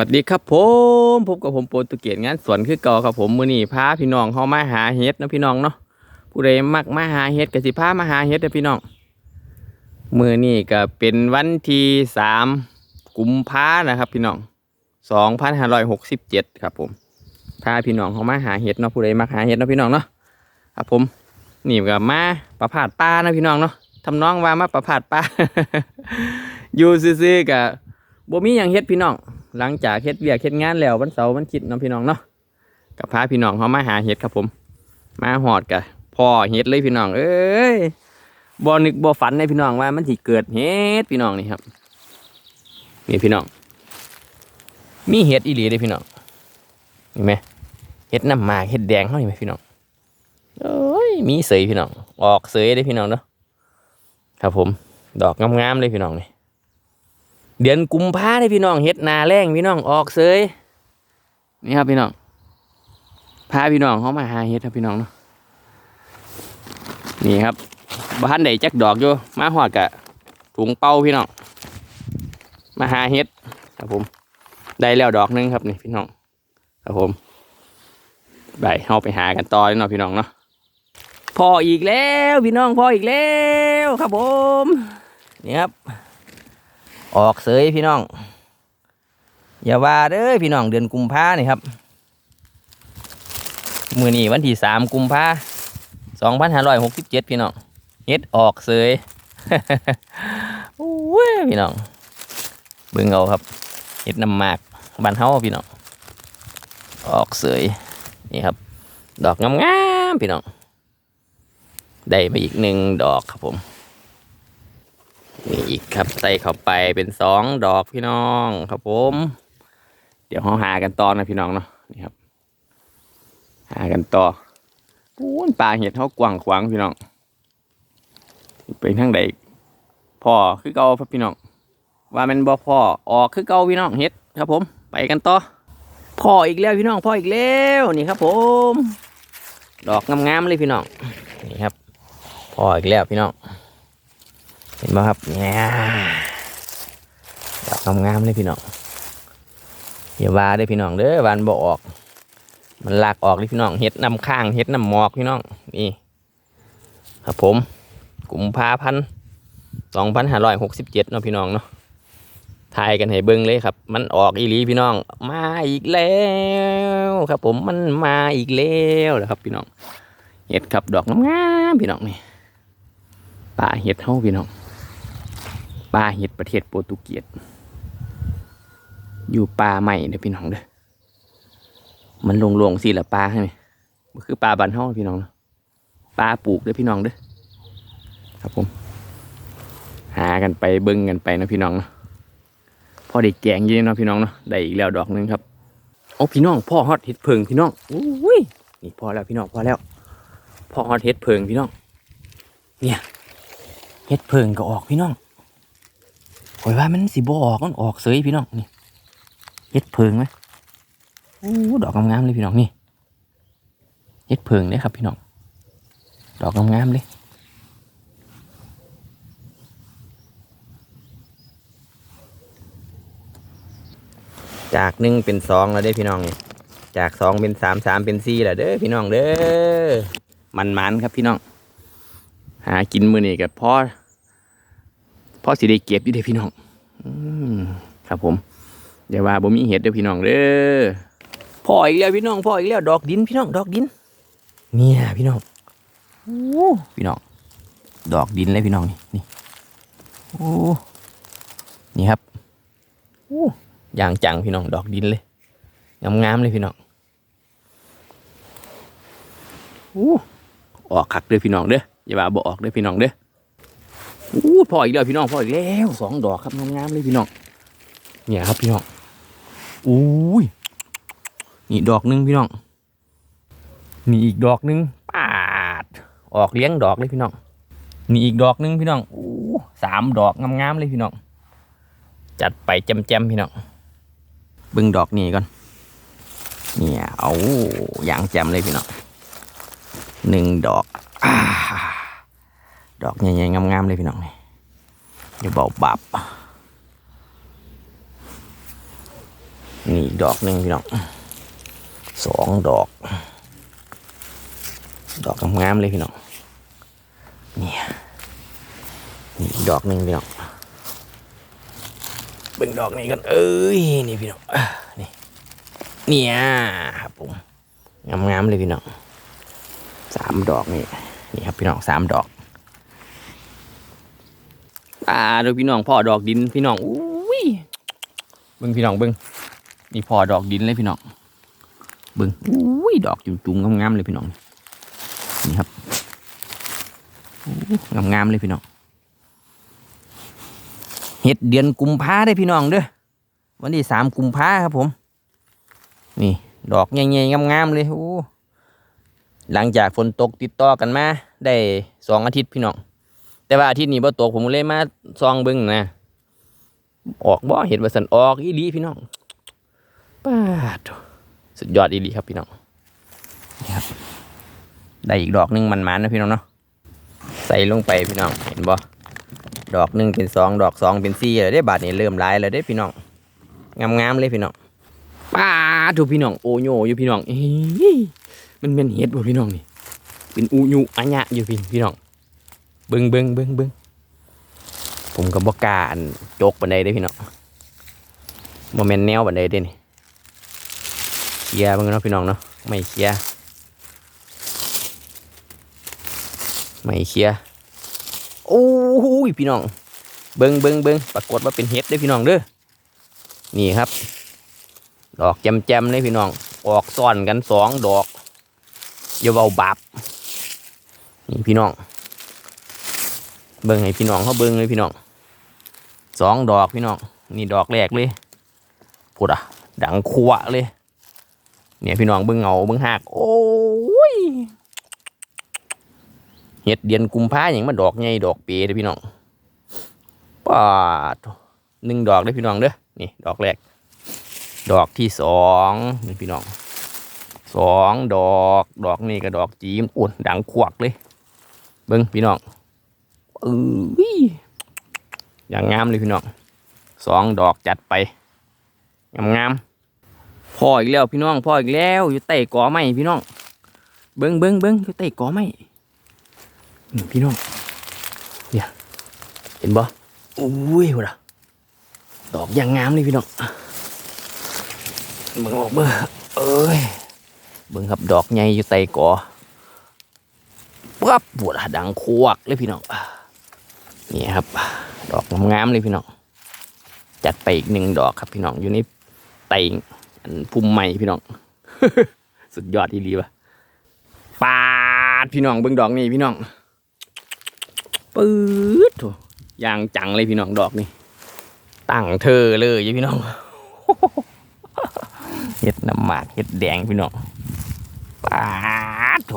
วัสดีครับผมพบกับผมโปรตุเกสงานสวนคือเก่าครับผมมือนี้พาพี่น้องเฮามาหาเฮ็ดนะพี่น้องเนาะผู้ใดมักมาหาเฮ็ดก็สิพามาหาเฮ็ดเด้อพี่น้องมือนี้ก็เป็นวันที่3กุมภานะครับ พี่น้อง2567ครับผมพาพี่น้องเฮามาหาเฮ็ดเนาะผู้ใดมักหาเฮ็ดเนาะพี่น้องเนาะครับผมนี่ก็มาประพาสป่านะพี่น้องเนาะทำน้องว่ามาประพาสป่าอยู่ซื่อๆก็บ่มีหยังเฮ็ดพี่น้อง หลังจากเฮ็ดเวียกเฮ็ดงานแล้ววันเสาร์วันอาทิตย์เนาะพี่น้องเนาะกับพาพี่น้องเขามาหาเฮ็ดครับผม มาหอดกะพ่อเฮ็ดเลยพี่น้อง เอ้ยบ่นึกบ่ฝันในพี่น้องว่ามันสิเกิดเฮ็ดพี่น้องนี่ครับนี่พี่น้อง มีเฮ็ดอีหลีเด้พี่น้องเห็นไหมเฮ็ดน้ำหมากเฮ็ดแดงเฮาเห็นไหมพี่น้องเอ้ยมีเสยพี่น้อง ออกเสยเด้พี่น้องเนาะครับผม ดอกงามๆเลยพี่น้องนี่ เดือนกุมภาได้พี่น้องเฮ็ดนาแรงพี่น้องออกเสยนี่ครับพี่น้องพาพี่น้องเขามาหาเฮ็ดครับพี่น้องเนาะนี่ครับบ้านใดจักดอกอยู่มาหอดกะถุงเป้าพี่น้องมาหาเฮ็ดครับผมได้แล้วดอกหนึงครับนี่พี่น้องครับผมไปเฮาไปหากันต่อยเนาะพี่น้องเนาะพออีกแล้วพี่น้องพออีกแล้วครับผมนี่ครับ ออกเสยพี่น้อง อย่าว่าเด้อพี่น้องเดือนกุมภาเนี่ครับ มือนี้วันที่สามกุมภาสองพันห้าร้อยหกสิบเจ็ดพี่น้องเฮ็ดออกเสยโอ้ยพี่น้องเบิ่งเอาครับเฮ็ดน้ำหมากบานเฮาพี่น้องออกเสยนี่ครับ ดอกงามๆพี่น้องได้มาอีกหนึ่งดอกครับผม นี่อีกครับใส่เข้าไปเป็นสองดอกพี่น้องครับผม เดี๋ยวเราหากันต่อนะพี่น้องเนาะนี่ครับ หากันต่อปูนปลาเห็ดเขากว้างขวางพี่น้องเป็นทางใดพ่อคือเก่าครับพี่น้องว่ามันบ่พ่อออกคือเก่าพี่น้องเห็ดครับผม ไปกันต่อพ่ออีกแล้วพี่น้องพ่ออีกแล้วนี่ครับ ผม ดอกงามๆเลยพี่น้องนี่ครับพ่ออีกแล้วพี่น้อง เห็นไหมครับเนี่ยดอกงามๆเลยพี่น้องอย่าว่าเด้พี่น้องเด้อวานบ่ออก มันลากออกเลยพี่น้องเฮ็ดน้ำข้างเฮ็ดน้ำหมอกพี่น้องนี่ครับผมกุมภาพันสองพันห้าร้อยหกสิบเจ็ดเนาะพี่น้องเนาะทายกันให้เบิ้งเลยครับ มันออกอีหลีพี่น้อง มาอีกแล้วครับ ผมมันมาอีกแล้วนะครับ พี่น้องเห็ดครับดอกงามๆพี่น้องนี่ป่าเห็ดเฮาพี่น้อง ป่าเห็ดประเทศโปรตุเกสอยู่ป่าใหม่เด้อพี่น้องเด้อมันลงๆสิละป่าใช่ไหมมันคือป่าบ้านเฮาพี่น้องเนาะป่าปลูกเด้อพี่น้องเด้อครับผม หากันไปเบิ่งกันไปนะพี่น้องเนาะพอได้แกงยี่เนาะพี่น้องเนาะได้อีกแล้วดอกหนึงครับโอ้พี่น้องพ่อฮอดเห็ดเพิงพี่น้องอุ้ยนี่พอแล้วพี่น้องพอแล้วพ่อฮอดเห็ดเพิงพี่น้อง เนี่ยเห็ดเพิงก็ออกพี่น้อง โอ้ยว่ามันสิบ่ออกมันออกเสยพี่น้องนี่เฮ็ดเพิงไหมโอ้ดอกงามๆเลยพี่น้องนี่เฮ็ดเพิงเนี่ยครับพี่น้องดอกงามๆเลยจากหนึ่งเป็นสองแล้วเด้พี่น้องนี่จากสองเป็นสามสามเป็นสี่แล้วเด้อพี่น้องเด้อมันมันๆครับพี่น้อง หากินมือนี่กับพ่อ พ่อสิได้เก็บอยู่เด้อพี่น้องอืมครับผมอย่าว่าบ่มีเห็ดเด้อพี่น้องเด้อพ่ออีกแล้วพี่น้องพ่ออีกแล้วดอกดินพี่น้องดอกดิน เนี่ยพี่น้องโอ้พี่น้อง ดอกดินเลยพี่น้องนี่นี่โอ้นี่ครับโอ้อย่างจังพี่น้องดอกดินเลยงามๆเลยพี่น้องโอ้ออกคักเด้อพี่น้องเด้ออย่าว่าบ่ออกเด้อพี่น้องเด้อ อู้พออีกแล้วพี่น้องพออีกแล้วสองดอกครับงามๆเลยพี่น้องเนี่ยครับพี่น้องอู้ยนี่ดอกหนึงพี่น้องนี่อีกดอกหนึงปาด ออกเลี้ยงดอกเลยพี่น้องนี่อีกดอกหนึงพี่น้องอู้สามดอกงามๆเลยพี่น้องจัดไปจำๆพี่น้องบิ่งดอกนี่ก่อนเนี่ยเอาอย่างแจมเลยพี่น้องหนึ่งดอกอ่า ดอกใหญ่ๆงามๆเลยพี่น้องนี่อย่าเบาบับนี่อีกดอกหนึ่งพี่น้องสองดอก ดอกงามๆเลยพี่น้องนี่นี่อีกดอกหนึ่งพี่น้องเบิ่งดอกนี้กันเอ้ยนี่พี่น้องนี่เนี่ยครับผมงามๆเลยพี่น้องสามดอกนี่นี่ครับพี่น้องสามดอก อ่าดูพี่น้องพ่อดอกดินพี่น้องอุ้ยเบิ้งพี่น้องเบิ้งนี่พ่อดอกดินเลยพี่น้องเบิ้งอุ้ยดอกจุ่มๆงามๆเลยพี่น้องนี่ครับงามๆเลยพี่น้องเห็ดเดือนกุมภาได้พี่น้องเด้อวันที่สามกุมภาครับผม นี่ ดอกใหญ่ๆงามๆเลยโอ้หลังจากฝนตกติดต่อกันมา ได้สองอาทิตย์พี่น้อง แต่ว่าอาทิตย์นี้บ่ตกผมเลยมาซองเบิ่งนะออกบ่เห็นว่าสันออกอีหลีพี่น้องป้าดโถ่สุดยอดอีหลีครับพี่น้องนี่ครับได้อีกดอกหนึงมันๆนะพี่น้องเนาะใส่ลงไปพี่น้องเห็นบ่ดอกหนึ่งเป็นสองดอกสองเป็นสี่แล้วได้บาทนี้เริ่มหลายแล้วได้พี่น้องงามๆเลยพี่น้องป้าดถูกพี่น้องโอโยอยู่พี่น้องเอ้ยมันเป็นเห็ดบ่พี่น้องนี่เป็นอูยูอัญญะอยู่พี่พี่น้อง เบิ้งเบิ้งเบิ้งเบิ้งผมกับบอกาอันโจกบันไดได้พี่น้องโมเมนแนวบันไดเด้นี่เคลียร์บิ้งเนาะพี่น้องเนาะไม่เคลียร์ไม่เคลียร์โอ้ยพี่น้อง เบิ้งเบิ้งเบิ้งปรากฏว่าเป็นเห็ดได้พี่น้องเด้อนี่ครับ ดอกแจมๆเลยพี่น้อง ออกซ้อนกันสองดอกอย่าเบาบาปนี่พี่น้อง เบิ่งให้พี่น้องเขาเบิ่งเลยพี่น้องสองดอกพี่น้องนี่ดอกแรกเลยพูดอะ ดังคัวเลย เนี่ยพี่น้องเบิ่งเงาเบิ่งหักโอ้ยเห็ดเดือนกุมภาอย่างมันดอกใหญ่ดอกเปรย์เด้อพี่น้องปาดหนึ่งดอกเด้พี่น้องเด้อนี่ดอกแรก ดอกที่สองนี่พี่น้องสองดอก ดอกนี่ก็ดอกจีมอุ่นดังควักเลย เบิ่งพี่น้อง อออย่างงามเลยพี่น้องสองดอกจัดไป งามงามๆพ่ออีกแล้วพี่น้องพ่ออีกแล้วอยู่ใต้กอไม้พี่น้อง เบิ้งเบิ้งเบิ้งอยู่ใต้กอไม้นี่พี่น้องเนี่ยเห็นบ่อุ้ยว่ะดอกอย่างงามเลยพี่น้องเบิ่งออกเบิ่งเอ้ยเบิ่งครับดอกใหญ่อยู่ใต้กอปั๊บปวดอะดังควักเลยพี่น้อง นี่ครับ ดอกงามๆเลยพี่น้องจัดไปอีกหนึ่งดอกครับพี่น้องอยู่ในไต่อันพุ่มใหม่พี่น้อง สุดยอดที่รีวะปาดพี่น้องเบิ่งดอกนี่พี่น้องปื๊ดโถยางจังเลยพี่น้องดอกนี่ตั้งเธอเลยพี่น้องเห็ดน้ำหมากเห็ดแดงพี่น้องปาดโถ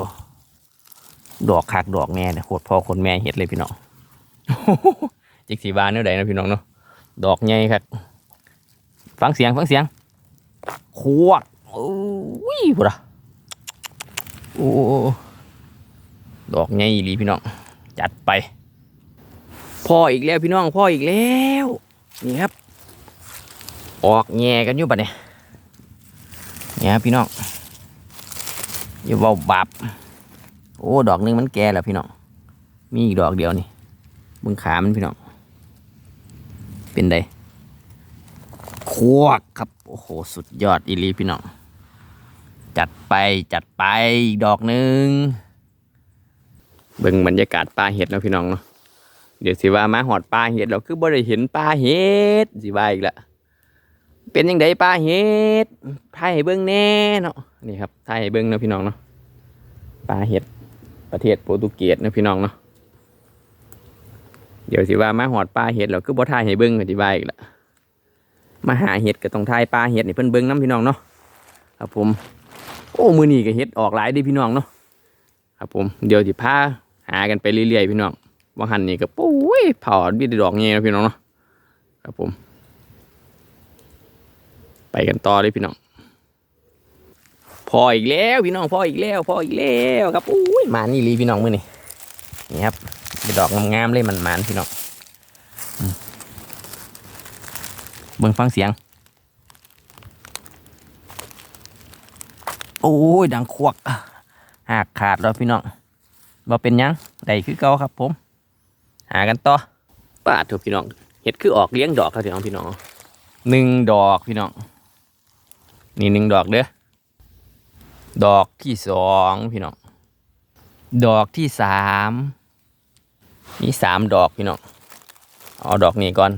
ดอกคักดอกแม่เนี่ยโคตรพ่อคนแม่เห็ดเลยพี่น้อง จิกสีบานเนื้อใดนะพี่น้องเนาะดอกใหญ่ครับฟังเสียงฟังเสียงขวดโอ้ยพุดอะโอ้ดอกใหญ่หลีพี่น้องจัดไปพ่ออีกแล้วพี่น้องพ่ออีกแล้วนี่ครับ ออกแง่กันอยู่ปะเนี่ยเนี่ยครับพี่น้องอย่าเบาบับโอ้ดอกหนึงมันแก่แล้วพี่น้องมีอีกดอกเดียวนี่ บึงขามันพี่น้อง เป็นไดควกครับ โอ้โห สุดยอดอีลีพี่น้อง จัดไปจัดไปอีกดอกหนึ่งเบิ่งบรรยากาศปลาเห็ดเนาะพี่น้องเนาะเดี๋ยวสิว่ามาหอดปลาเห็ดเราคือบ่ได้เห็นปลาเห็ดสิว่าอีกละเป็นยังไงปลาเห็ดถ่ายให้เบิ่งแน่เนาะนี่ครับถ่ายให้เบิ่งเนาะพี่น้องเนาะปลาเห็ดประเทศโปรตุเกสเนาะพี่น้องเนาะ เดี๋ยวสิว่ามาหอดปลาเห็ดแล้วคือบ่ทายให้เบิ่งก็สิว่าอีกละมาหาเห็ดก็ต้องทายปลาเห็ดนี่เพิ่นเบิ่งนํพี่น้องเนาะครับผม โอ้มือนี้ก็เห็ดออกหลายด้พี่น้องเนาะครับผมเดี๋ยวสิพาหากันไปเรื่อยๆพี่น้องว่าหันนี่ก็ปุ้ยเผามีแต่ดอกเงี้ยนะพี่น้องเนาะครับผม ไปกันต่อเลยพี่น้องพออีกแล้วพี่น้องพออีกแล้วพออีกแล้วครับอุ้ยมานี่ลีพี่น้องมือนี้นี่ครับ เป็นดอกงามๆเลยมันมันๆพี่น้องเบิ่งฟังเสียง โอ้ย ดังควักหากขาดแล้วพี่น้องบ่เป็นยังได้คือเก่าครับผม หากันต่อป้าถอะพี่น้องเห็ดคือออกเลี้ยงดอกครับพี่น้องพี่น้องหนึ่งดอกพี่น้อง นี่หนึ่งดอกเด้อดอกที่สองพี่น้อง ดอกที่สาม มีสามดอกพี่น้องเอาดอกนี้ก่อน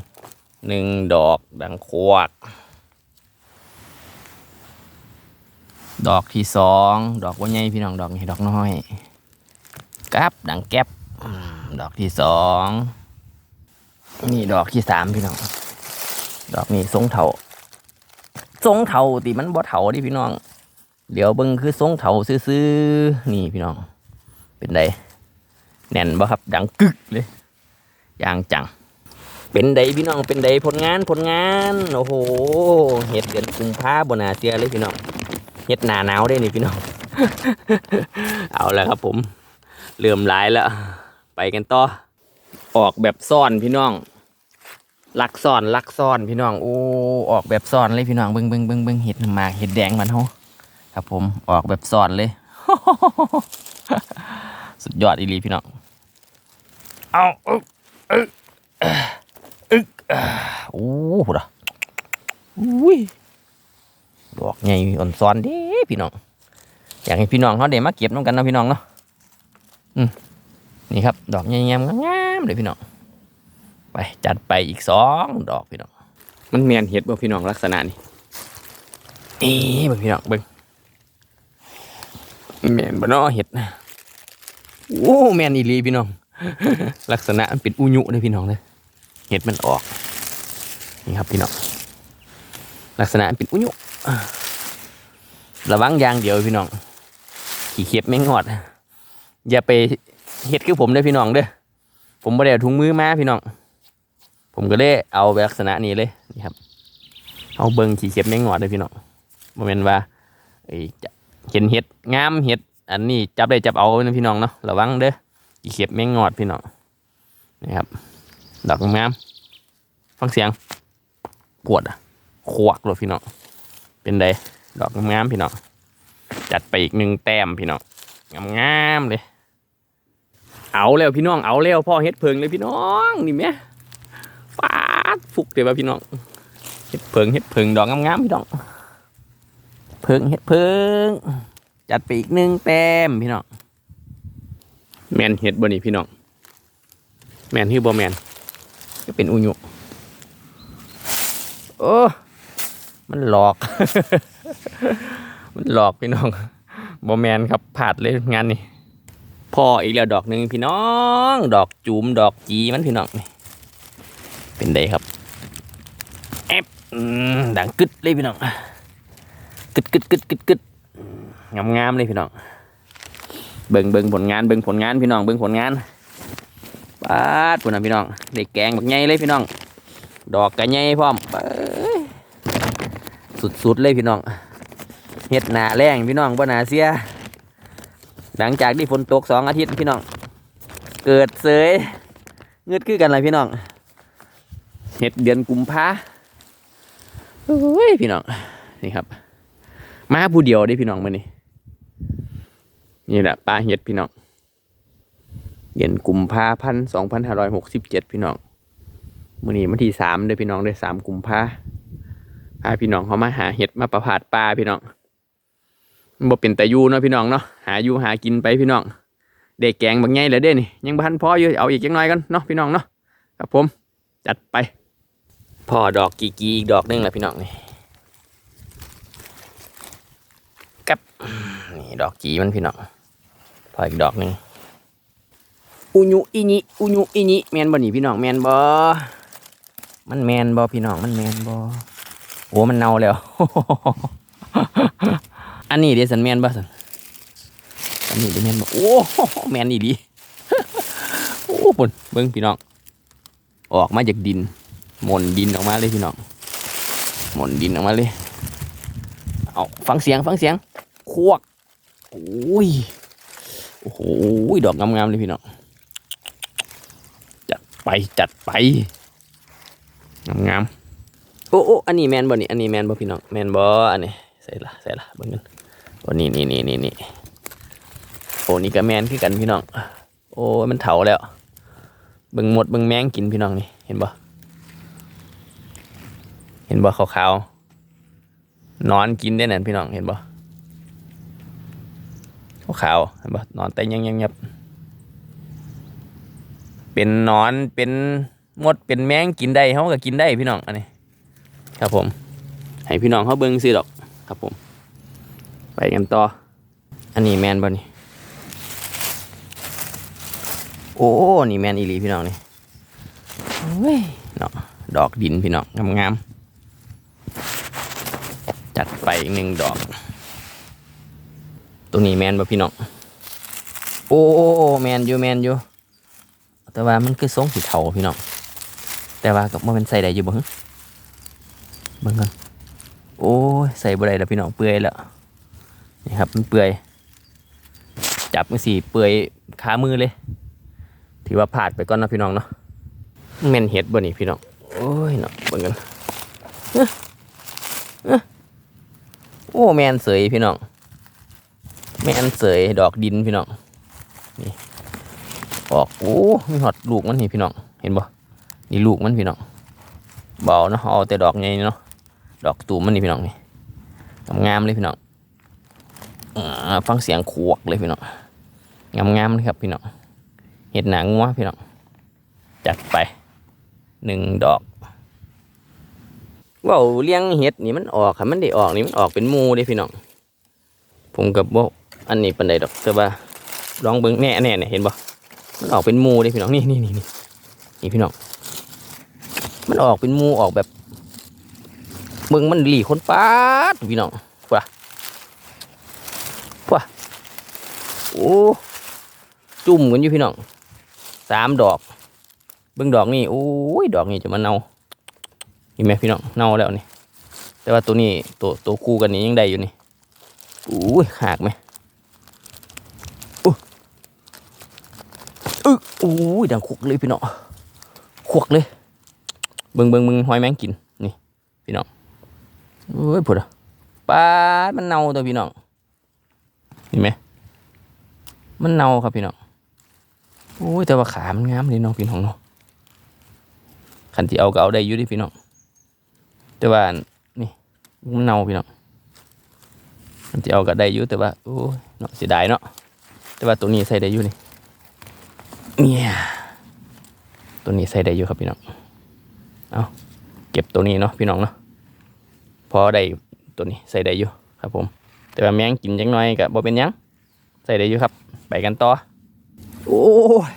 หนึ่งดอกดังควักดอกที่สองดอกว่าใหญ่พี่น้องดอกนี้ดอกน้อยกับดังแก๊บดอกที่สองนี่ดอกที่สามพี่น้อง ดอกนี้ทรงเถาทรงเถาติมันบ่เถาดิพี่น้อง เดี๋ยวเบิ่งคือทรงเถาซื่อๆนี่พี่น้อง เป็นได แน่นบ่ครับดังกึกเลยอย่างจัง เป็นไดพี่น้องเป็นไดผลงานผลงานโอ้โหเห็ดเดือนกุมภาบนาเสียเลยพี่น้องเฮ็ดหนาหนาวได้นี่พี่น้อง เอาแล้วครับผมเริ่มหลายแล้ว ไปกันต่อออกแบบซ่อนพี่น้องลักซ่อนลักซ่อนพี่น้องโอ้ออกแบบซ่อนเลยพี่น้องเบิ้งเบิ้งเบิ้งเบิ้งเห็ดมาเห็ดแดงมันเฮาครับผมออกแบบซ่อนเลย สุดยอดอีหลีพี่น้อง เอาอึ๊กอึ๊กอึ๊กโอ้โหดอะอุ้ยดอกใหญ่อ่อนซ้อนเด้พี่น้อง อยากให้พี่น้องเขาได้มาเก็บน้ำกันเนาะพี่น้องเนาะอืมนี่ครับ ดอกใหญ่ๆงามๆเลยพี่น้อง ไปจัดไปอีกสองดอกพี่น้อง มันเมียนเห็ดบ่พี่น้องลักษณะนี้เอ๊ะเบิ่งพี่น้องเบิ่งเมียนบ่เนาะเห็ด โอ้แมนอีลีพี่น้อง ลักษณะมันเป็นอุยุเลยพี่น้องเลยเห็ดมันออกนี่ครับพี่น้องลักษณะมันเป็นอุยุระวังยางเดียวพี่น้องขี่เข็บไม่งอด อย่าไปเฮ็ดคือผมเด้อพี่น้องเด้อผมบ่ได้เอาถุงมือมาพี่น้อง ผมก็เลยเอาลักษณะนี้เลยนี่ครับ เอาเบิ่งขี่เข็บไม่งอดเลยพี่น้องบ่แม่นว่าเห็นเห็ดงามเห็ด อันนี้จับได้จับเอานะพี่น้องเนาะระวังเด้อขีเข็บไม่งอดพี่น้องนี่ครับดอกงามฟังเสียงปวดอะขวกเลยพี่น้องเป็นไดดอกงามพี่น้องจัดไปอีกหนึ่งแต้มพี่น้องงามๆเลย เอาแล้วพี่น้องเอาแล้วพ่อเฮ็ดเพิงเลยพี่น้องนี่แม่ฟาดฟุกเดี๋ยวพี่น้องเฮ็ดเพิงเฮ็ดเพิงดอกงามๆพี่น้องเพิงเฮ็ดเพิง จัดไปอีกหนึ่งแต้มพี่น้องแมนเฮ็ดบ่นี่พี่น้องแมนคือบ่แมนก็เป็นอุญุโอ้มันหลอก มันหลอกพี่น้องบอแมนครับผาดเลยงานนี้พ่ออีกแล้วดอกหนึ่งพี่น้อง ดอกจูมดอกจีมันพี่น้องนี่เป็นไดครับแอบอืมดังกึดเลยพี่น้องกึดกึดกึดกึดกึด งามงามๆเลยพี่น้องเบิ่งเบิ่งผลงานเบิ่งผลงานพี่น้องเบิ่งผลงานปาดพุ่นนะพี่น้องได้แกงบักใหญ่เลยพี่น้อง ดอกกระใหญ่พร้อมสุดๆเลยพี่น้องเฮ็ดหนาแรงพี่น้องบ่หนาเสีย หลังจากที่ฝนตกสองอาทิตย์พี่น้อง เกิดเสยเงืดคือกันเลยพี่น้องเฮ็ดเดือนกุมภาโอ้ยพี่น้องนี่ครับ มาผู้เดียวได้พี่น้องมื้อนี้ นี่แหละปลาเฮ็ดพี่น้องเดือนกุมภาพันธ์สองพันห้าร้อยหกสิบเจ็ดพี่น้องมื้อนี้วันที่สามเด้อพี่น้องเด้อสามกุมภาพาพี่น้องเขามาหาเห็ดมาประพาดปลาพี่น้องมันบ่เป็นแต่ยูเนาะพี่น้องเนาะหาอยู่หากินไปพี่น้องเด็กแกงบางไงเลยเด้นี่ยังพันพออยู่เอาอีกจังน้อยกันเนาะพี่น้องเนาะครับผมจัดไปพอดอกกีกีอีกดอกหนึงแหละพี่น้องนี่กับนี่ดอกกีมันพี่น้อง พออีกดอกหนึงอุญุอิญิอุญุอิญิแมนบ่นี่พี่น้องแมนบ่มันแมนบ่พี่น้องมันแมนบ่โอ้มันเน่าแล้ว อันนี้เดี๋ยวสันแมนบ่สันอันนี้เดี๋ยวแมนบ่โอ้แมนอีดีโอ้ปุ่นเบิ้งพี่น้อง ออกมาจากดินหม่นดินออกมาเลยพี่น้องหม่นดินออกมาเลยเอาฟังเสียงฟังเสียง ควกโอ้ย โอ้โหดอกงามๆเลยพี่น้องจัดไปจัดไปงามๆโอ้โอ้อันนี้แมนบ่นี่อันนี้แมนบ่พี่น้องแมนบ่อันนี้ใส่ละใส่ละเบิ่งกันโอ้นี่นี่นี่นี่นี่โอ้นี่ก็แมนคือกันพี่น้องโอ้มันเถาแล้วเบิ่งหมดเบิ่งแมงกินพี่น้องนี่เห็นบ่เห็นบ่ขาวๆนอนกินได้นั่นพี่น้องเห็นบ่ ขาวๆเห็นบ่นอนแต่ยังยังยับเป็นหนอนเป็นมดเป็นแมงกินได้เขาก็กินได้พี่น้องอันนี้ ครับผม ให้พี่น้องเขาเบิ่งซื้อดอกครับผม ไปกันต่อ อันนี้แมนบ่นี่โอ้นี่แมนอีหลีพี่น้องนี่เว้ยเนาะดอกดินพี่น้องงามๆจัดไปอีกหนึ่งดอก ตัวนี้แมนบ่พี่น้องโอ้โอแมนอยู่แมนอยู่แต่ว่ามันคือทรงสีเทาพี่น้องแต่ว่ากับมันเป็นใส่ได้อยู่บ่ฮะเบิ่งกันโอ้ยใส่บ่ได้แล้วพี่น้องเปื่อยแล้วนี่ครับมันเปื่อยจับมือสีเปื่อยขามือเลยถือว่าพลาดไปก่อนนะพี่น้องเนาะแมนเห็ดบ่นี่พี่น้องโอ้ยเนาะเบิ่งกันเอ้อเอ้อโอ้แมนเสยพี่น้อง แม่นเสยดอกดินพี่น้องนี่ออกโอ้มีหอดลูกมันนี่พี่น้องเห็นบ่นี่ลูกมันพี่น้องเบาเนาะเอาแต่ดอกใหญ่เนาะดอกตูมมันนี่พี่น้องนี่งามเลยพี่น้องอฟังเสียงขวกเลยพี่น้องงามๆเลยครับพี่น้องเห็ดหนังงัวพี่น้องจัดไปหนึ่งดอกว้าเลี้ยงเห็ดนี่มันออกค่ะมันได้ออกนี่มันออกเป็นมูเด้พี่น้องผมกับบ่อั อันนี้ปันใดดอกแต่ว่าลองเบิ่งแน่แน่เนี่ยเห็นบ่มันออกเป็นมูเด้พี่น้องนี่นี่นี่นี่นี่พี่น้องมันออกเป็นมูออกแบบเบิ่งมันหลีคนปาดพี่น้องป่ะป่ะโอ้จุ่มกันอยู่พี่น้องสามดอก เบิ่งดอกนี่โอ้ยดอกนี่จะมาเน่าเห็นไหมพี่น้องเน่าแล้วนี่แต่ว่าตัวนี้ตัวตัวคู่กันนี้ยังได้อยู่นี่อุ้ยหักไหมอู้ อึโอ้ยดังคุกเลยพี่น้องคุกเลยเบิ่งเบิ่งเบิ่งหอยแมงกินนี่พี่น้องโอ้ยผุดอะปลาดมันเน่าตัวพี่น้องเห็นไหมมันเน่าครับพี่น้องโอ้ยแต่ว่าขามันงามเลยเนาะพี่น้องเนาะขันที่เอาก็เอาได้อยู่ดิพี่น้องแต่ว่านี่มันเน่าพี่น้องขันที่เอาก็ได้อยู่แต่ว่าโอ้ยเนาะเสียดายเนาะแต่ว่าตัวนี้ใส่ได้อยู่นี่ เนี่ยตัวนี้ใส่ได้อยู่ครับพี่น้องเอาเก็บตัวนี้เนาะพี่น้องเนาะพอได้ตัวนี้ใส่ได้อยู่ครับผม แต่ว่าแมงกินจังน้อยก็บ่เป็นยังใส่ได้อยู่ครับ ไปกันต่อโอ้ย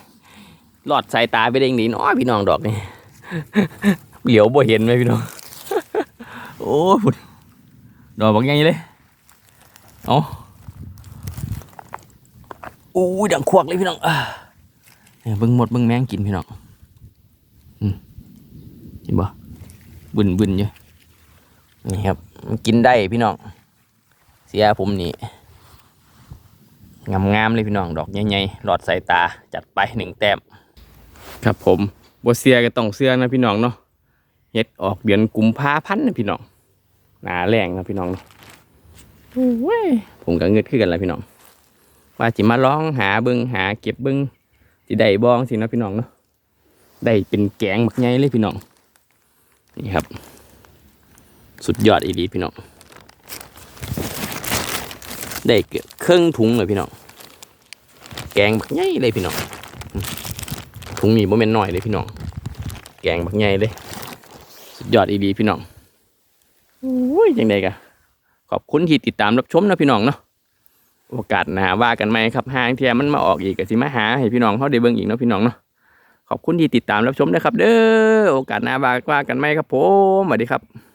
หลอดสายตาไปเด้งดีน้อพี่น้องดอกนี่เหลียวบ่เห็นไหมพี่น้องโอ้พุ่นดอกบางอย่างนี้เลยเอาโอ้ยดังควักเลยพี่น้องอ่า เนี่ยเบิ่งหมดเบิ่งแมงกินพี่น้องอืมเห็นบ่บึนบึนอยู่นี่ครับมันกินได้พี่น้องเสียผมนี่งามๆเลยพี่น้องดอกใหญ่ๆหลอดสายตาจัดไปหนึ่งแต้มครับผมบัเสียก็ต้องเสื้อนะพี่น้องเนาะเฮ็ดออกเดือนกุมภาพันธ์นะพี่น้องหนาแรงนะพี่น้องเนาะโอ้ยผมก็เงืดขึ้นกันแล้วพี่น้องว่าจิมาลองหาเบิงหาเก็บเบิง สิได้บ้องสินะพี่น้องเนาะได้เป็นแกงบักใหญ่เลยพี่น้อง นี่ครับ สุดยอดอีหลีพี่น้อง ได้เกือบครึ่งถุงเลยพี่น้อง แกงบักใหญ่เลยพี่น้อง ถุงนี้บ่แม่นน้อยเลยพี่น้อง แกงบักใหญ่เลย สุดยอดอีดีพี่น้องโอ้ยยังไงกะขอบคุณที่ติดตามรับชมนะพี่น้องเนาะ โอกาสหน้าว่ากันไหมครับหางเทียมันมาออกอีกก็สิมาหาให้พี่น้องเขาได้เบิ่งอีกเนาะพี่น้องเนาะขอบคุณที่ติดตามรับชมนะครับ เด้อโอกาสหน้าว่าว่ากันไหมครับผมสวัสดีครับ